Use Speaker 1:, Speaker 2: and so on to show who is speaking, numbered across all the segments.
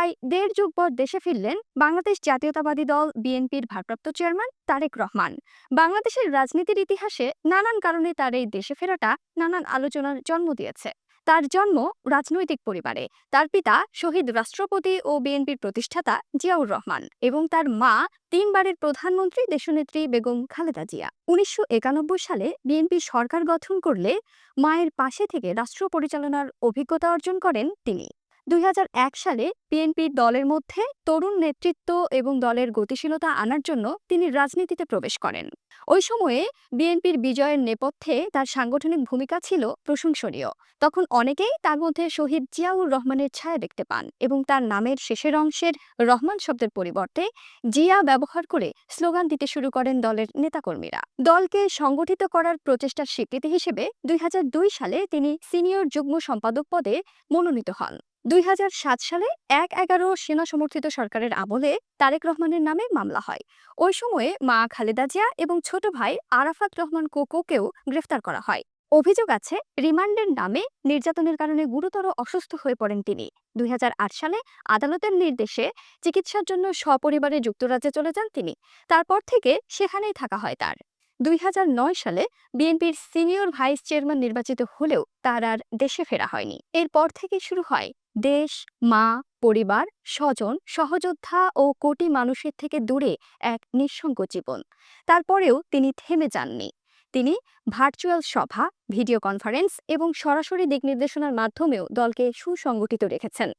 Speaker 1: প্রায় দেড় যুগ পর দেশে ফিরলেন বাংলাদেশ জাতীয়তাবাদী দল, বিএনপির ভারপ্রাপ্ত চেয়ারম্যান তারেক রহমান। বাংলাদেশের রাজনীতির ইতিহাসে নানান কারণে তার এই দেশে ফেরাটা নানান আলোচনার জন্ম দিয়েছে। তার জন্ম রাজনৈতিক পরিবারে। তার পিতা শহীদ রাষ্ট্রপতি ও বিএনপির প্রতিষ্ঠাতা জিয়াউর রহমান এবং তার মা তিনবারের প্রধানমন্ত্রী দেশনেত্রী বেগম খালেদা জিয়া। উনিশশো একানব্বই সালে বিএনপি সরকার গঠন করলে মায়ের পাশে থেকে রাষ্ট্র পরিচালনার অভিজ্ঞতা অর্জন করেন তিনি। দুই হাজার এক সালে বিএনপির দলের মধ্যে তরুণ নেতৃত্ব এবং দলের গতিশীলতা আনার জন্য তিনি রাজনীতিতে প্রবেশ করেন। ওই সময়ে বিএনপির বিজয়ের নেপথ্যে তার সাংগঠনিক ভূমিকা ছিল প্রশংসনীয়। তখন অনেকেই তার মধ্যে শহীদ জিয়াউর রহমানের ছায়া দেখতে পান এবং তার নামের শেষের অংশের রহমান শব্দের পরিবর্তে জিয়া ব্যবহার করে স্লোগান দিতে শুরু করেন দলের নেতাকর্মীরা। দলকে সংগঠিত করার প্রচেষ্টার স্বীকৃতি হিসেবে দুই হাজার দুই সালে তিনি সিনিয়র যুগ্ম সম্পাদক পদে মনোনীত হন। দুই হাজার সাত সালে এক এগারো সেনা সমর্থিত সরকারের আমলে তারেক রহমানের নামে মামলা হয়। ওই সময়ে মা খালেদা জিয়া এবং ছোট ভাই আরাফাত রহমান কোকোকেও গ্রেফতার করা হয়। অভিযোগ আছে, রিমান্ডের নামে নির্যাতনের কারণে গুরুতর অসুস্থ হয়ে পড়েন তিনি। দুই হাজার আট সালে আদালতের নির্দেশে চিকিৎসার জন্য সপরিবারে যুক্তরাজ্যে চলে যান তিনি। তারপর থেকে সেখানেই থাকা হয় তার। দুই হাজার নয় সালে বিএনপির সিনিয়র ভাইস চেয়ারম্যান নির্বাচিত হলেও তার আর দেশে ফেরা হয়নি। এরপর থেকে শুরু হয় দেশ, মা, পরিবার, স্বজন, সহযোদ্ধা ও কোটি মানুষের থেকে দূরে এক নিঃসঙ্গ জীবন। তারপরেও তিনি থেমে যাননি। তিনি ভার্চুয়াল সভা, ভিডিও কনফারেন্স এবং সরাসরি দিক নির্দেশনার মাধ্যমেও দলকে সুসংগঠিত রেখেছেন।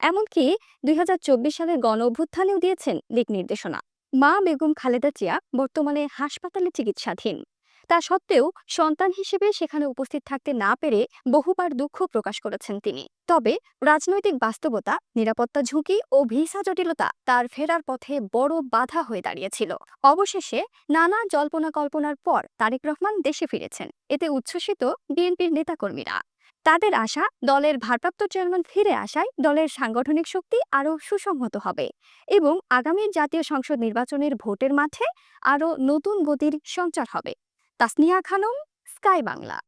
Speaker 1: এমনকি দুই হাজার চব্বিশ সালের গণ অভ্যুত্থানেও দিয়েছেন দিক নির্দেশনা। মা বেগম খালেদা জিয়া বর্তমানে হাসপাতালে চিকিৎসাধীন। তা সত্ত্বেও সন্তান হিসেবে সেখানে উপস্থিত থাকতে না পেরে বহুবার দুঃখ প্রকাশ করেছেন তিনি। তবে রাজনৈতিক বাস্তবতা, নিরাপত্তা ঝুঁকি ও ভিসা জটিলতা তার ফেরার পথে বড় বাধা হয়ে দাঁড়িয়েছিল। অবশেষে নানা জল্পনা কল্পনার পর তারেক রহমান দেশে ফিরেছেন। এতে উচ্ছ্বসিত বিএনপির নেতাকর্মীরা। তাদের আশা, দলের ভারপ্রাপ্ত চেয়ারম্যান ফিরে আসায় দলের সাংগঠনিক শক্তি আরও সুসংহত হবে এবং আগামীর জাতীয় সংসদ নির্বাচনের ভোটের মাঠে আরও নতুন গতির সঞ্চার হবে। তাসনিয়া খানম স্কাই বাংলা।